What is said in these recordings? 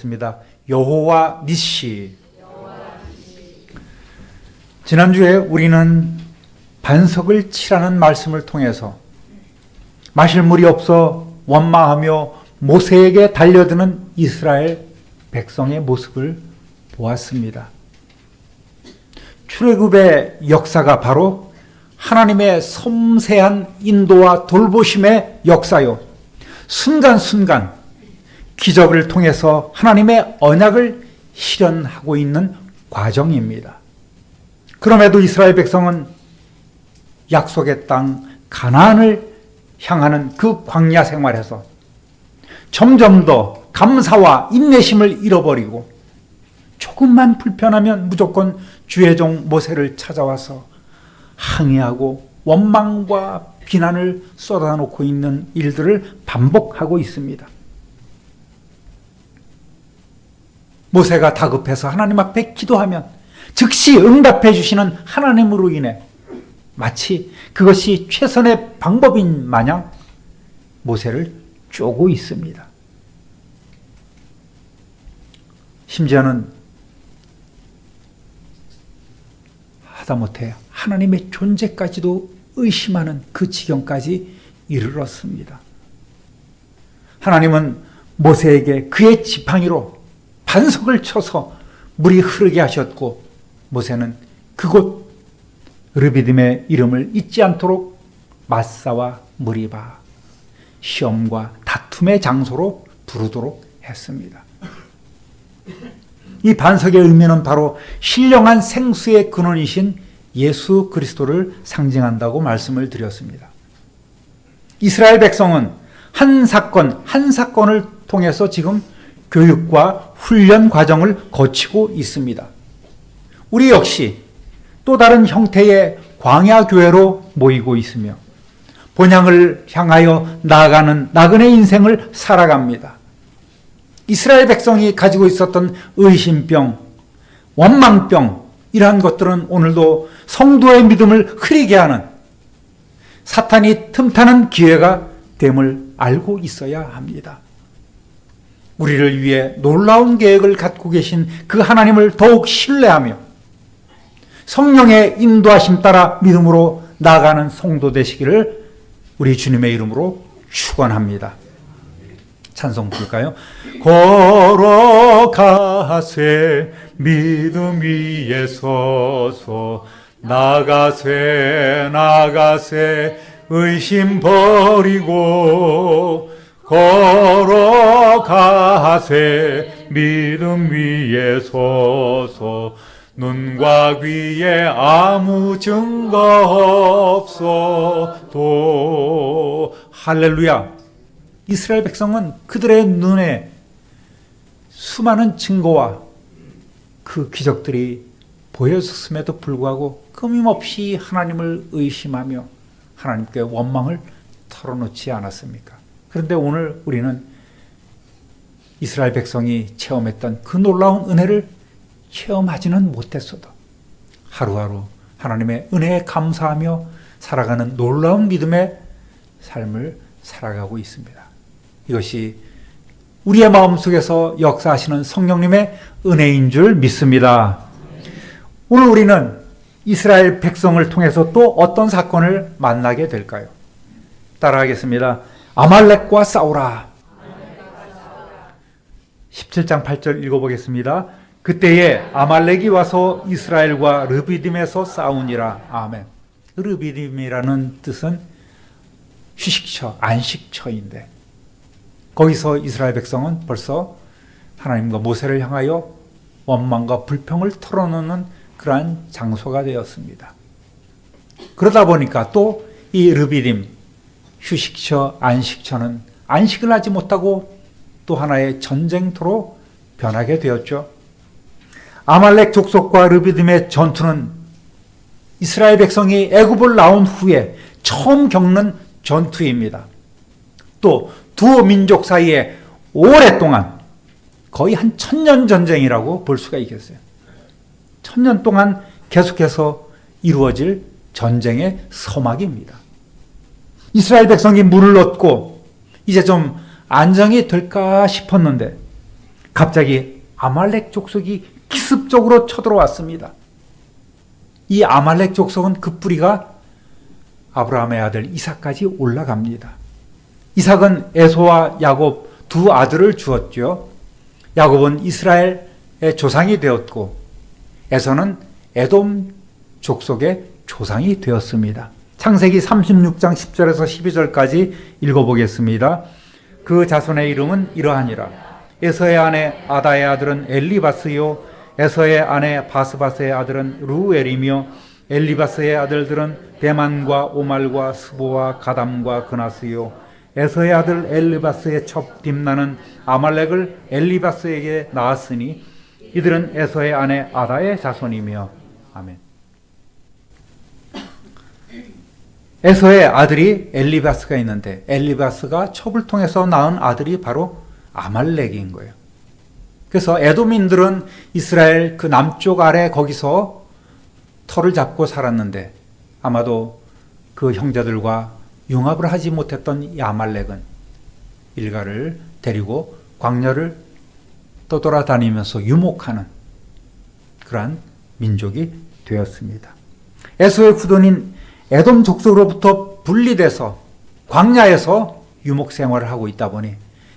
있습니다. 여호와 니시. 지난주에 우리는 반석을 치라는 말씀을 통해서 마실 물이 없어 원망하며 모세에게 달려드는 이스라엘 백성의 모습을 보았습니다. 출애굽의 역사가 바로 하나님의 섬세한 인도와 돌보심의 역사요. 순간순간 기적을 통해서 하나님의 언약을 실현하고 있는 과정입니다. 그럼에도 이스라엘 백성은 약속의 땅 가나안을 향하는 그 광야 생활에서 점점 더 감사와 인내심을 잃어버리고 조금만 불편하면 무조건 주의 종 모세를 찾아와서 항의하고 원망과 비난을 쏟아놓고 있는 일들을 반복하고 있습니다. 모세가 다급해서 하나님 앞에 기도하면 즉시 응답해 주시는 하나님으로 인해 마치 그것이 최선의 방법인 마냥 모세를 쪼고 있습니다. 심지어는 하다못해 하나님의 존재까지도 의심하는 그 지경까지 이르렀습니다. 하나님은 모세에게 그의 지팡이로 반석을 쳐서 물이 흐르게 하셨고 모세는 그곳 르비딤의 이름을 잊지 않도록 마사와 무리바 시험과 다툼의 장소로 부르도록 했습니다. 이 반석의 의미는 바로 신령한 생수의 근원이신 예수 그리스도를 상징한다고 말씀을 드렸습니다. 이스라엘 백성은 한 사건 한 사건을 통해서 지금 교육과 훈련 과정을 거치고 있습니다. 우리 역시 또 다른 형태의 광야 교회로 모이고 있으며 본향을 향하여 나아가는 나그네 인생을 살아갑니다. 이스라엘 백성이 가지고 있었던 의심병, 원망병 이러한 것들은 오늘도 성도의 믿음을 흐리게 하는 사탄이 틈타는 기회가 됨을 알고 있어야 합니다. 우리를 위해 놀라운 계획을 갖고 계신 그 하나님을 더욱 신뢰하며 성령의 인도하심 따라 믿음으로 나아가는 성도 되시기를 우리 주님의 이름으로 축원합니다. 찬송 부를까요? 걸어가세 믿음 위에 서서 나가세 나가세 의심 버리고 걸어가세 믿음 위에 서서 눈과 귀에 아무 증거 없어도 할렐루야 이스라엘 백성은 그들의 눈에 수많은 증거와 그 기적들이 보였음에도 불구하고 끊임없이 하나님을 의심하며 하나님께 원망을 털어놓지 않았습니까? 그런데 오늘 우리는 이스라엘 백성이 체험했던 그 놀라운 은혜를 체험하지는 못했어도 하루하루 하나님의 은혜에 감사하며 살아가는 놀라운 믿음의 삶을 살아가고 있습니다. 이것이 우리의 마음속에서 역사하시는 성령님의 은혜인 줄 믿습니다. 오늘 우리는 이스라엘 백성을 통해서 또 어떤 사건을 만나게 될까요? 따라하겠습니다. 아말렉과 싸우라. 17장 8절 읽어보겠습니다. 그때에 아말렉이 와서 이스라엘과 르비딤에서 싸우니라. 아멘. 르비딤이라는 뜻은 휴식처, 안식처인데 거기서 이스라엘 백성은 벌써 하나님과 모세를 향하여 원망과 불평을 털어놓는 그러한 장소가 되었습니다. 그러다 보니까 또 이 르비딤 휴식처, 안식처는 안식을 하지 못하고 또 하나의 전쟁터로 변하게 되었죠. 아말렉 족속과 르비딤의 전투는 이스라엘 백성이 애굽을 나온 후에 처음 겪는 전투입니다. 또 두 민족 사이에 오랫동안 거의 한 천년 전쟁이라고 볼 수가 있겠어요. 천년 동안 계속해서 이루어질 전쟁의 서막입니다. 이스라엘 백성이 물을 얻고 이제 좀 안정이 될까 싶었는데 갑자기 아말렉 족속이 기습적으로 쳐들어왔습니다. 이 아말렉 족속은 그 뿌리가 아브라함의 아들 이삭까지 올라갑니다. 이삭은 에소와 야곱 두 아들을 주었죠. 야곱은 이스라엘의 조상이 되었고 에서는 에돔 족속의 조상이 되었습니다. 창세기 36장 10절에서 12절까지 읽어보겠습니다. 그 자손의 이름은 이러하니라. 에서의 아내 아다의 아들은 엘리바스요. 에서의 아내 바스바스의 아들은 루엘이며 엘리바스의 아들들은 대만과 오말과 스보와 가담과 그나스요. 에서의 아들 엘리바스의 첩 딥나는 아말렉을 엘리바스에게 낳았으니 이들은 에서의 아내 아다의 자손이며 아멘. 에서의 아들이 엘리바스가 있는데 엘리바스가 첩을 통해서 낳은 아들이 바로 아말렉인 거예요. 그래서 에도민들은 이스라엘 그 남쪽 아래 거기서 터를 잡고 살았는데 아마도 그 형제들과 융합을 하지 못했던 이 아말렉은 일가를 데리고 광야를 떠돌아다니면서 유목하는 그러한 민족이 되었습니다. 에서의 후손인 에돔 족속으로부터 분리돼서 광야에서 유목 생활을 하고 있다 보니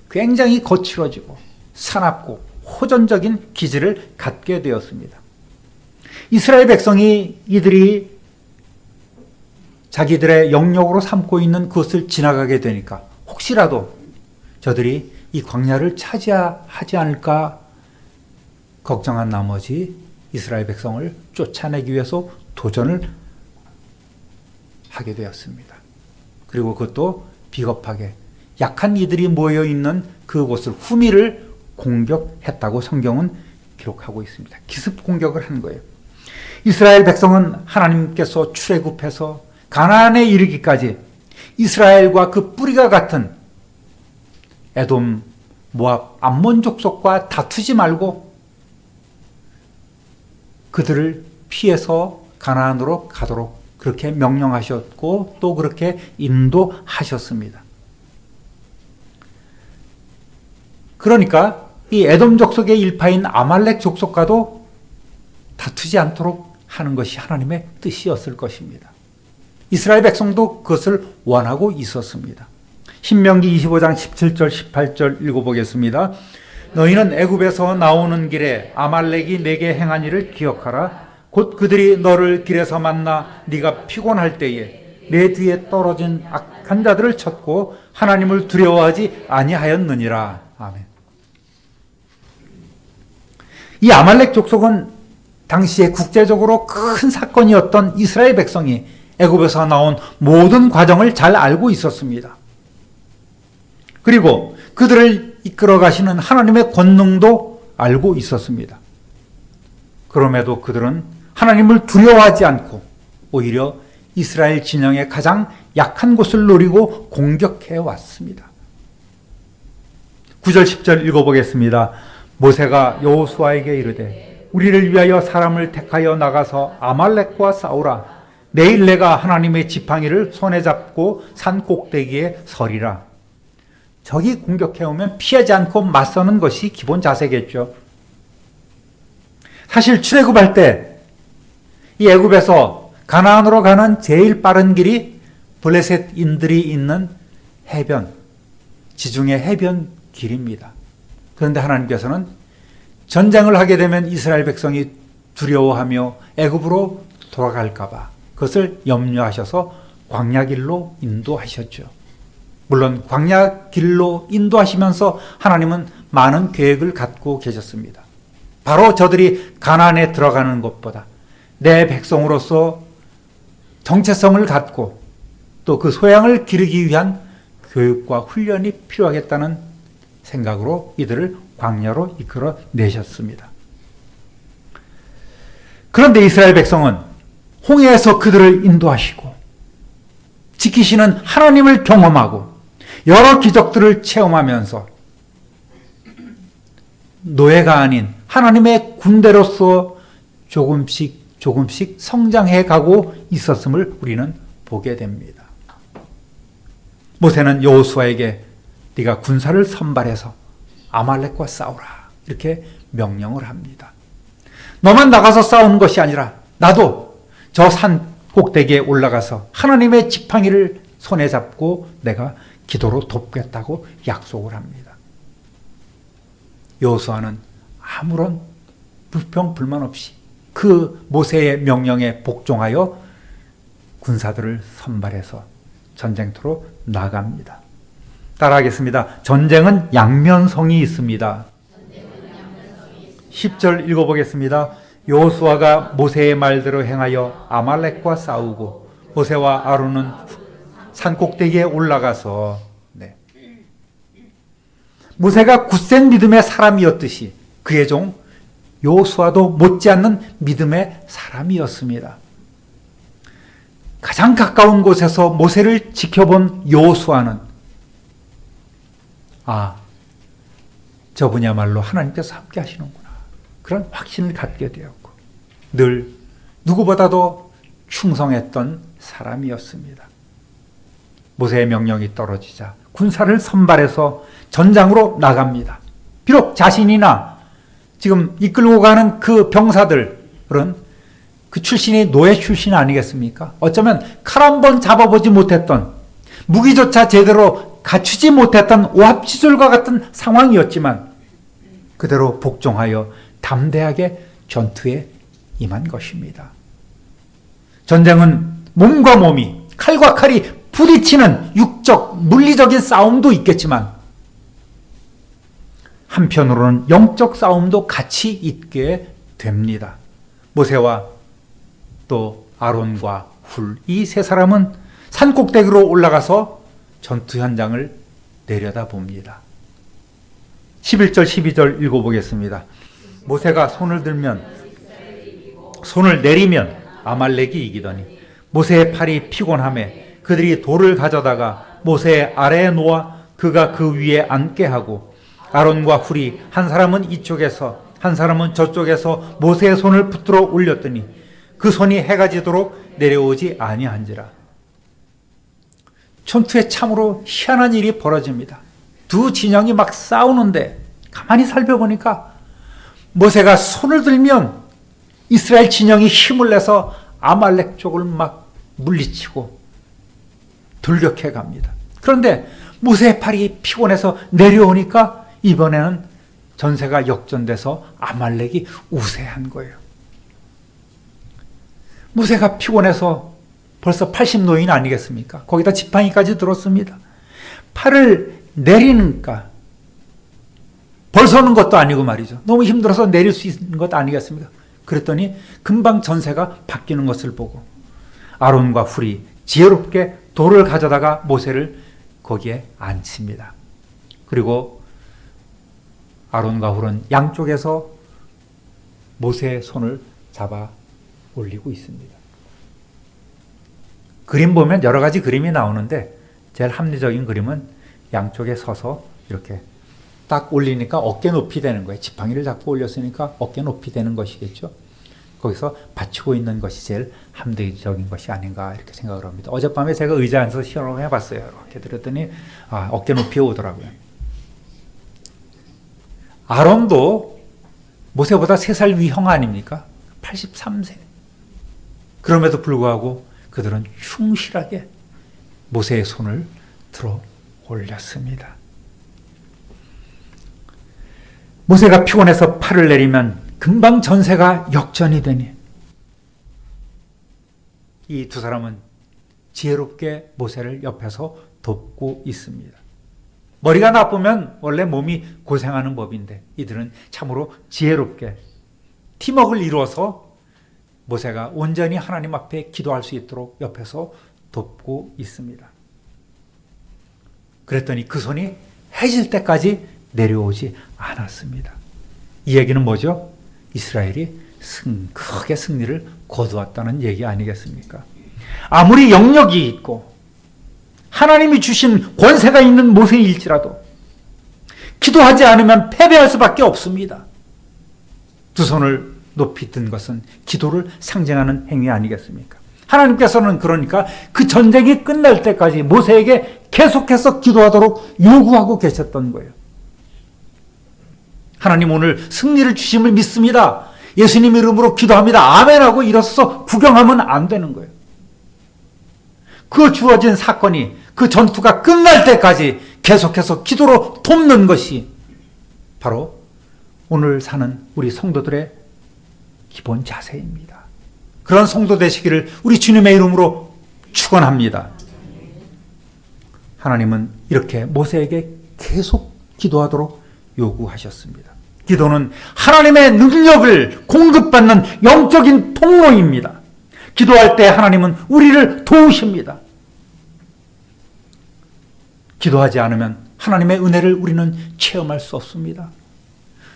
굉장히 거칠어지고 사납고 호전적인 기질을 갖게 되었습니다. 이스라엘 백성이 이들이 자기들의 영역으로 삼고 있는 그것을 지나가게 되니까 혹시라도 저들이 이 광야를 차지하지 않을까 걱정한 나머지 이스라엘 백성을 쫓아내기 위해서 도전을 하게 되었습니다. 그리고 그것도 비겁하게 약한 이들이 모여 있는 그곳을 후미를 공격했다고 성경은 기록하고 있습니다. 기습 공격을 한 거예요. 이스라엘 백성은 하나님께서 출애굽해서 가나안에 이르기까지 이스라엘과 그 뿌리가 같은 에돔, 모압, 암몬 족속과 다투지 말고 그들을 피해서 가나안으로 가도록 그렇게 명령하셨고 또 그렇게 인도하셨습니다. 그러니까 이 에돔 족속의 일파인 아말렉 족속과도 다투지 않도록 하는 것이 하나님의 뜻이었을 것입니다. 이스라엘 백성도 그것을 원하고 있었습니다. 신명기 25장 17절 18절 읽어보겠습니다. 너희는 애굽에서 나오는 길에 아말렉이 내게 행한 일을 기억하라. 곧 그들이 너를 길에서 만나 네가 피곤할 때에 내 뒤에 떨어진 악한 자들을 쳤고 하나님을 두려워하지 아니하였느니라. 아멘. 이 아말렉 족속은 당시에 국제적으로 큰 사건이었던 이스라엘 백성이 애굽에서 나온 모든 과정을 잘 알고 있었습니다. 그리고 그들을 이끌어 가시는 하나님의 권능도 알고 있었습니다. 그럼에도 그들은 하나님을 두려워하지 않고 오히려 이스라엘 진영의 가장 약한 곳을 노리고 공격해 왔습니다. 9절 10절 읽어보겠습니다. 모세가 여호수아에게 이르되 우리를 위하여 사람을 택하여 나가서 아말렉과 싸우라. 내일 내가 하나님의 지팡이를 손에 잡고 산 꼭대기에 서리라. 적이 공격해 오면 피하지 않고 맞서는 것이 기본 자세겠죠. 사실 출애굽할 때 이 애굽에서 가나안으로 가는 제일 빠른 길이 블레셋인들이 있는 해변, 지중해 해변 길입니다. 그런데 하나님께서는 전쟁을 하게 되면 이스라엘 백성이 두려워하며 애굽으로 돌아갈까봐 그것을 염려하셔서 광야길로 인도하셨죠. 물론 광야길로 인도하시면서 하나님은 많은 계획을 갖고 계셨습니다. 바로 저들이 가난에 들어가는 것보다 내 백성으로서 정체성을 갖고 또 그 소양을 기르기 위한 교육과 훈련이 필요하겠다는 생각으로 이들을 광야로 이끌어 내셨습니다. 그런데 이스라엘 백성은 홍해에서 그들을 인도하시고 지키시는 하나님을 경험하고 여러 기적들을 체험하면서 노예가 아닌 하나님의 군대로서 조금씩 조금씩 성장해 가고 있었음을 우리는 보게 됩니다. 모세는 여호수아에게 네가 군사를 선발해서 아말렉과 싸우라 이렇게 명령을 합니다. 너만 나가서 싸우는 것이 아니라 나도 저 산 꼭대기에 올라가서 하나님의 지팡이를 손에 잡고 내가 기도로 돕겠다고 약속을 합니다. 여호수아는 아무런 불평 불만 없이 그 모세의 명령에 복종하여 군사들을 선발해서 전쟁터로 나갑니다. 따라하겠습니다. 전쟁은 양면성이 있습니다. 10절 읽어보겠습니다. 여호수아가 모세의 말대로 행하여 아말렉과 싸우고 모세와 아론은 산 꼭대기에 올라가서 네. 모세가 굳센 믿음의 사람이었듯이 그의 종 여호수아도 못지않는 믿음의 사람이었습니다. 가장 가까운 곳에서 모세를 지켜본 여호수아는 아 저분야말로 하나님께서 함께 하시는구나 그런 확신을 갖게 되었고 늘 누구보다도 충성했던 사람이었습니다. 모세의 명령이 떨어지자 군사를 선발해서 전장으로 나갑니다. 비록 자신이나 지금 이끌고 가는 그 병사들은 그 출신이 노예 출신 아니겠습니까? 어쩌면 칼 한 번 잡아보지 못했던 무기조차 제대로 갖추지 못했던 오합지졸과 같은 상황이었지만 그대로 복종하여 담대하게 전투에 임한 것입니다. 전쟁은 몸과 몸이 칼과 칼이 부딪히는 육적, 물리적인 싸움도 있겠지만 한편으로는 영적 싸움도 같이 있게 됩니다. 모세와 또 아론과 훌, 이 세 사람은 산 꼭대기로 올라가서 전투 현장을 내려다 봅니다. 11절, 12절 읽어보겠습니다. 모세가 손을 들면, 손을 내리면 아말렉이 이기더니 모세의 팔이 피곤함에 그들이 돌을 가져다가 모세 아래에 놓아 그가 그 위에 앉게 하고 아론과 훌이 한 사람은 이쪽에서 한 사람은 저쪽에서 모세의 손을 붙들어 올렸더니 그 손이 해가 지도록 내려오지 아니한지라. 전투에 참으로 희한한 일이 벌어집니다. 두 진영이 막 싸우는데 가만히 살펴보니까 모세가 손을 들면 이스라엘 진영이 힘을 내서 아말렉 쪽을 막 물리치고 돌격해 갑니다. 그런데 모세의 팔이 피곤해서 내려오니까 이번에는 전세가 역전돼서 아말렉이 우세한 거예요. 모세가 피곤해서 벌써 80노인 아니겠습니까? 거기다 지팡이까지 들었습니다. 팔을 내리니까 벌서는 것도 아니고 말이죠. 너무 힘들어서 내릴 수 있는 것 아니겠습니까? 그랬더니 금방 전세가 바뀌는 것을 보고 아론과 훌이 지혜롭게 돌을 가져다가 모세를 거기에 앉힙니다. 그리고 아론과 훌은 양쪽에서 모세의 손을 잡아 올리고 있습니다. 그림 보면 여러 가지 그림이 나오는데 제일 합리적인 그림은 양쪽에 서서 이렇게 딱 올리니까 어깨 높이 되는 거예요. 지팡이를 잡고 올렸으니까 어깨 높이 되는 것이겠죠. 거기서 받치고 있는 것이 제일 합리적인 것이 아닌가 이렇게 생각을 합니다. 어젯밤에 제가 의자 앉아서 시험을 해봤어요. 이렇게 들었더니 아, 어깨 높이 오더라고요. 아론도 모세보다 3살 위형 아닙니까? 83세. 그럼에도 불구하고 그들은 충실하게 모세의 손을 들어 올렸습니다. 모세가 피곤해서 팔을 내리면 금방 전세가 역전이 되니 이 두 사람은 지혜롭게 모세를 옆에서 돕고 있습니다. 머리가 나쁘면 원래 몸이 고생하는 법인데 이들은 참으로 지혜롭게 팀워크를 이루어서 모세가 온전히 하나님 앞에 기도할 수 있도록 옆에서 돕고 있습니다. 그랬더니 그 손이 해질 때까지 내려오지 않았습니다. 이 얘기는 뭐죠? 이스라엘이 승, 크게 승리를 거두었다는 얘기 아니겠습니까? 아무리 영역이 있고 하나님이 주신 권세가 있는 모세일지라도 기도하지 않으면 패배할 수밖에 없습니다. 두 손을 높이 든 것은 기도를 상징하는 행위 아니겠습니까? 하나님께서는 그러니까 그 전쟁이 끝날 때까지 모세에게 계속해서 기도하도록 요구하고 계셨던 거예요. 하나님 오늘 승리를 주심을 믿습니다. 예수님 이름으로 기도합니다. 아멘하고 일어서서 구경하면 안 되는 거예요. 그 주어진 사건이 그 전투가 끝날 때까지 계속해서 기도로 돕는 것이 바로 오늘 사는 우리 성도들의 기본 자세입니다. 그런 성도 되시기를 우리 주님의 이름으로 축원합니다. 하나님은 이렇게 모세에게 계속 기도하도록 요구하셨습니다. 기도는 하나님의 능력을 공급받는 영적인 통로입니다. 기도할 때 하나님은 우리를 도우십니다. 기도하지 않으면 하나님의 은혜를 우리는 체험할 수 없습니다.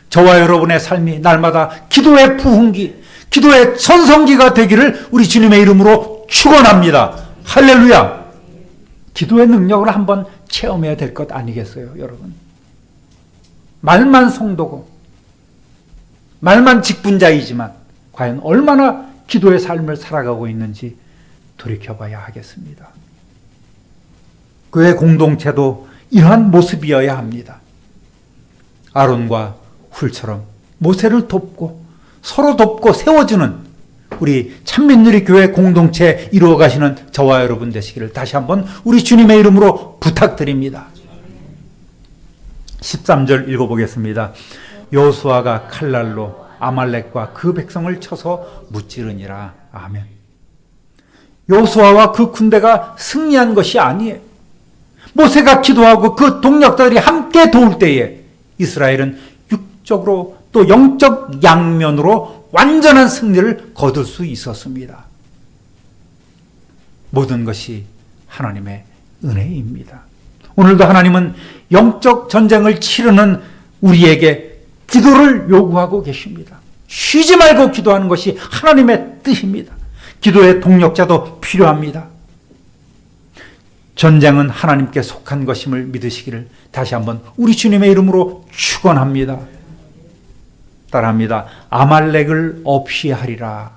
저와 여러분의 삶이 날마다 기도의 부흥기, 기도의 선성기가 되기를 우리 주님의 이름으로 축원합니다. 할렐루야. 기도의 능력을 한번 체험해야 될 것 아니겠어요, 여러분? 말만 성도고 말만 직분자이지만 과연 얼마나 기도의 삶을 살아가고 있는지 돌이켜봐야 하겠습니다. 교회 공동체도 이러한 모습이어야 합니다. 아론과 훌처럼 모세를 돕고 서로 돕고 세워주는 우리 참민누리 교회 공동체 이루어 가시는 저와 여러분 되시기를 다시 한번 우리 주님의 이름으로 부탁드립니다. 13절 읽어보겠습니다. 여호수아가 칼날로 아말렉과 그 백성을 쳐서 무찌르니라. 아멘. 여호수아와 그 군대가 승리한 것이 아니에요. 모세가 기도하고 그 동력들이 함께 도울 때에 이스라엘은 육적으로 또 영적 양면으로 완전한 승리를 거둘 수 있었습니다. 모든 것이 하나님의 은혜입니다. 오늘도 하나님은 영적 전쟁을 치르는 우리에게 기도를 요구하고 계십니다. 쉬지 말고 기도하는 것이 하나님의 뜻입니다. 기도의 동력자도 필요합니다. 전쟁은 하나님께 속한 것임을 믿으시기를 다시 한번 우리 주님의 이름으로 축원합니다. 따라합니다. 아말렉을 없이 하리라.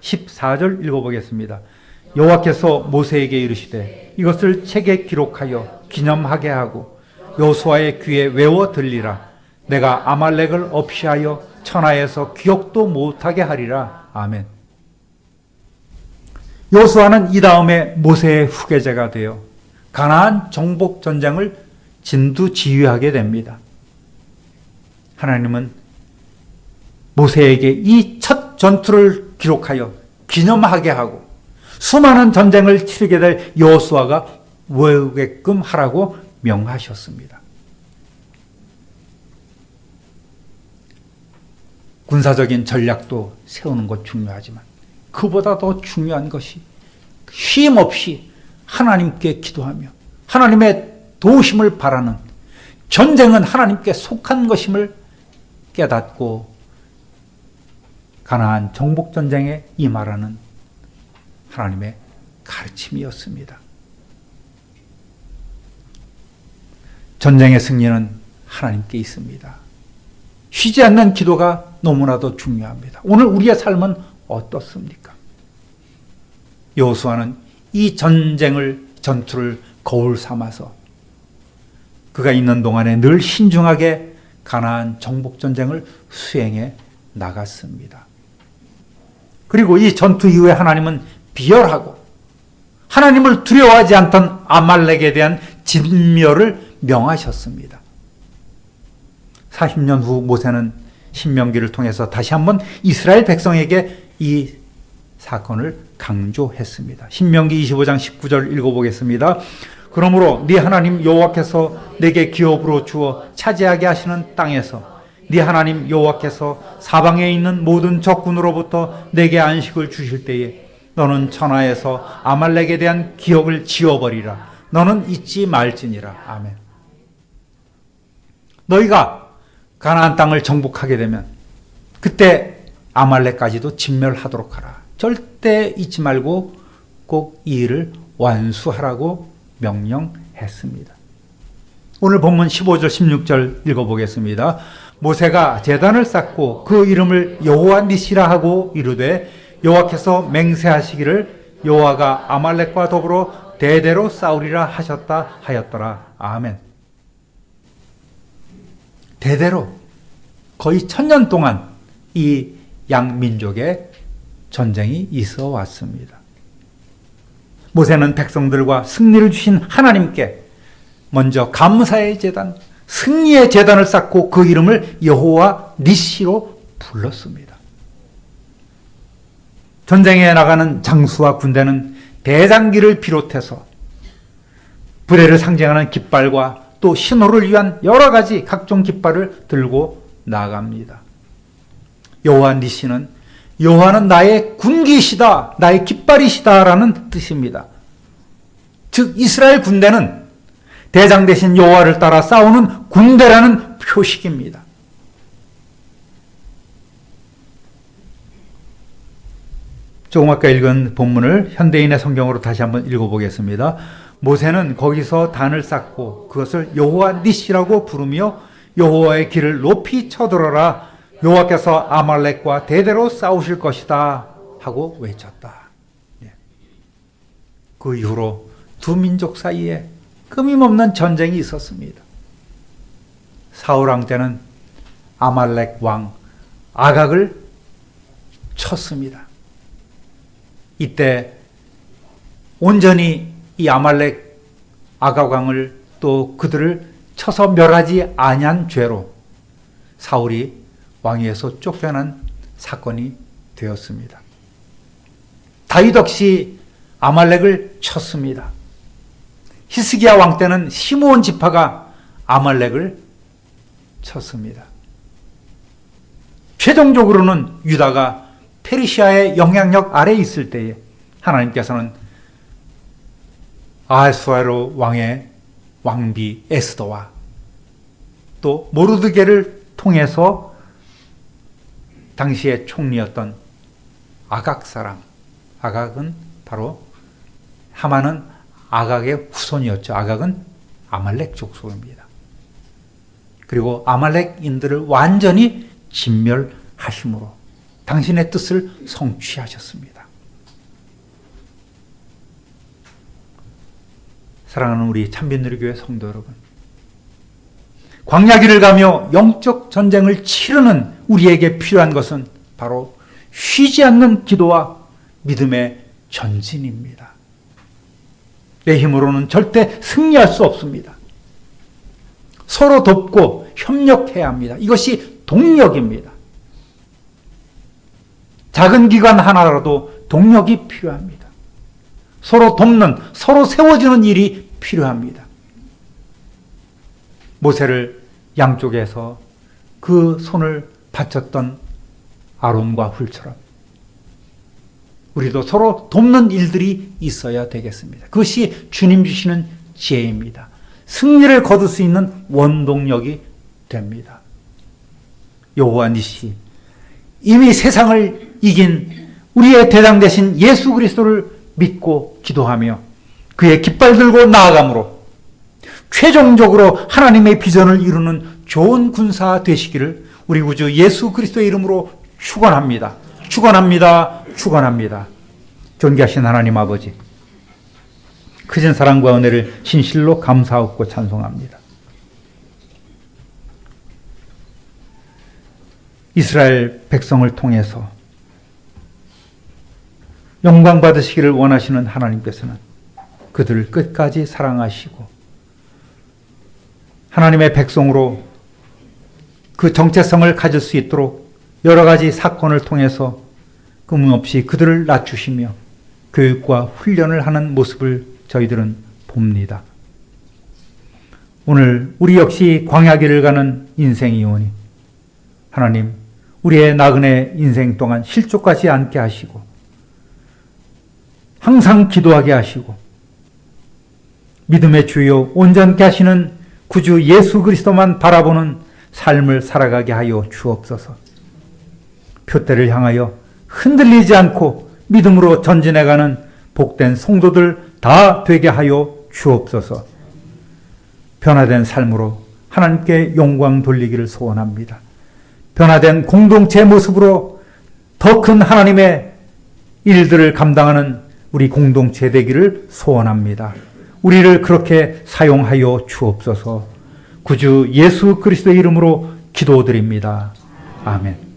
14절 읽어보겠습니다. 여호와께서 모세에게 이르시되 이것을 책에 기록하여 기념하게 하고 여호수아의 귀에 외워 들리라. 내가 아말렉을 없이 하여 천하에서 기억도 못하게 하리라. 아멘. 여호수아는 이 다음에 모세의 후계자가 되어 가나안 정복 전쟁을 진두지휘하게 됩니다. 하나님은 모세에게 이 첫 전투를 기록하여 기념하게 하고 수많은 전쟁을 치르게 될 여호수아가 외우게끔 하라고 명하셨습니다. 군사적인 전략도 세우는 것 중요하지만 그보다 더 중요한 것이 쉼 없이 하나님께 기도하며 하나님의 도우심을 바라는 전쟁은 하나님께 속한 것임을 깨닫고 가나안 정복 전쟁에 임하라는 하나님의 가르침이었습니다. 전쟁의 승리는 하나님께 있습니다. 쉬지 않는 기도가 너무나도 중요합니다. 오늘 우리의 삶은 어떻습니까? 여호수아는 이 전쟁을 전투를 거울 삼아서 그가 있는 동안에 늘 신중하게 가나안 정복 전쟁을 수행해 나갔습니다. 그리고 이 전투 이후에 하나님은 비열하고 하나님을 두려워하지 않던 아말렉에 대한 진멸을 명하셨습니다. 40년 후 모세는 신명기를 통해서 다시 한번 이스라엘 백성에게 이 사건을 강조했습니다. 신명기 25장 19절 읽어보겠습니다. 그러므로 네 하나님 여호와께서 내게 기업으로 주어 차지하게 하시는 땅에서 네 하나님 여호와께서 사방에 있는 모든 적군으로부터 내게 안식을 주실 때에 너는 천하에서 아말렉에 대한 기억을 지워버리라. 너는 잊지 말지니라. 아멘. 너희가 가나안 땅을 정복하게 되면 그때 아말렉까지도 진멸하도록 하라. 절대 잊지 말고 꼭 이 일을 완수하라고 명령했습니다. 오늘 본문 15절 16절 읽어보겠습니다. 모세가 제단을 쌓고 그 이름을 여호와 니시라 하고 이르되 여호와께서 맹세하시기를 여호와가 아말렉과 더불어 대대로 싸우리라 하셨다 하였더라. 아멘. 대대로 거의 천년 동안 이 양민족의 전쟁이 있어 왔습니다. 모세는 백성들과 승리를 주신 하나님께 먼저 감사의 제단, 승리의 제단을 쌓고 그 이름을 여호와 니시로 불렀습니다. 전쟁에 나가는 장수와 군대는 대장기를 비롯해서 부대를 상징하는 깃발과 또 신호를 위한 여러 가지 각종 깃발을 들고 나갑니다. 여호와 니시는 여호와는 나의 군기시다, 나의 깃발이시다라는 뜻입니다. 즉 이스라엘 군대는 대장 대신 여호와를 따라 싸우는 군대라는 표식입니다. 조금 아까 읽은 본문을 현대인의 성경으로 다시 한번 읽어보겠습니다. 모세는 거기서 단을 쌓고 그것을 여호와 니시라고 부르며 여호와의 길을 높이 쳐들어라 여호와께서 아말렉과 대대로 싸우실 것이다 하고 외쳤다. 예. 그 이후로 두 민족 사이에 끊임없는 전쟁이 있었습니다. 사울 왕 때는 아말렉 왕 아각을 쳤습니다. 이때 온전히 이 아말렉 아각 왕을 또 그들을 쳐서 멸하지 아니한 죄로 사울이 왕위에서 쫓겨난 사건이 되었습니다. 다윗 역시 아말렉을 쳤습니다. 히스기야 왕 때는 시므온 지파가 아말렉을 쳤습니다. 최종적으로는 유다가 페르시아의 영향력 아래 있을 때에 하나님께서는 아하수아로 왕의 왕비 에스더와 또 모르드게를 통해서 당시의 총리였던 아각 사람 아각은 바로 하마는 아각의 후손이었죠. 아각은 아말렉 족속입니다. 그리고 아말렉인들을 완전히 진멸하심으로 당신의 뜻을 성취하셨습니다. 사랑하는 우리 참빈누리교회 성도 여러분. 광야길을 가며 영적 전쟁을 치르는 우리에게 필요한 것은 바로 쉬지 않는 기도와 믿음의 전진입니다. 내 힘으로는 절대 승리할 수 없습니다. 서로 돕고 협력해야 합니다. 이것이 동력입니다. 작은 기관 하나라도 동력이 필요합니다. 서로 돕는, 서로 세워지는 일이 필요합니다. 모세를 양쪽에서 그 손을 바쳤던 아론과 훌처럼 우리도 서로 돕는 일들이 있어야 되겠습니다. 그것이 주님 주시는 지혜입니다. 승리를 거둘 수 있는 원동력이 됩니다. 여호와 니시 이미 세상을 이긴 우리의 대장 대신 예수 그리스도를 믿고 기도하며 그의 깃발 들고 나아감으로 최종적으로 하나님의 비전을 이루는 좋은 군사 되시기를 우리 구주 예수 그리스도의 이름으로 축원합니다. 축원합니다. 축원합니다. 존귀하신 하나님 아버지 크신 사랑과 은혜를 진실로 감사하고 찬송합니다. 이스라엘 백성을 통해서 영광 받으시기를 원하시는 하나님께서는 그들을 끝까지 사랑하시고 하나님의 백성으로 그 정체성을 가질 수 있도록 여러 가지 사건을 통해서 끊임없이 그들을 낮추시며 교육과 훈련을 하는 모습을 저희들은 봅니다. 오늘 우리 역시 광야길을 가는 인생이오니 하나님 우리의 나그네 인생 동안 실족하지 않게 하시고 항상 기도하게 하시고 믿음의 주요 온전케 하시는 구주 예수 그리스도만 바라보는 삶을 살아가게 하여 주옵소서. 표대를 향하여 흔들리지 않고 믿음으로 전진해가는 복된 성도들 다 되게 하여 주옵소서. 변화된 삶으로 하나님께 영광 돌리기를 소원합니다. 변화된 공동체 모습으로 더 큰 하나님의 일들을 감당하는 우리 공동체 되기를 소원합니다. 우리를 그렇게 사용하여 주옵소서. 구주 예수 그리스도의 이름으로 기도드립니다. 아멘.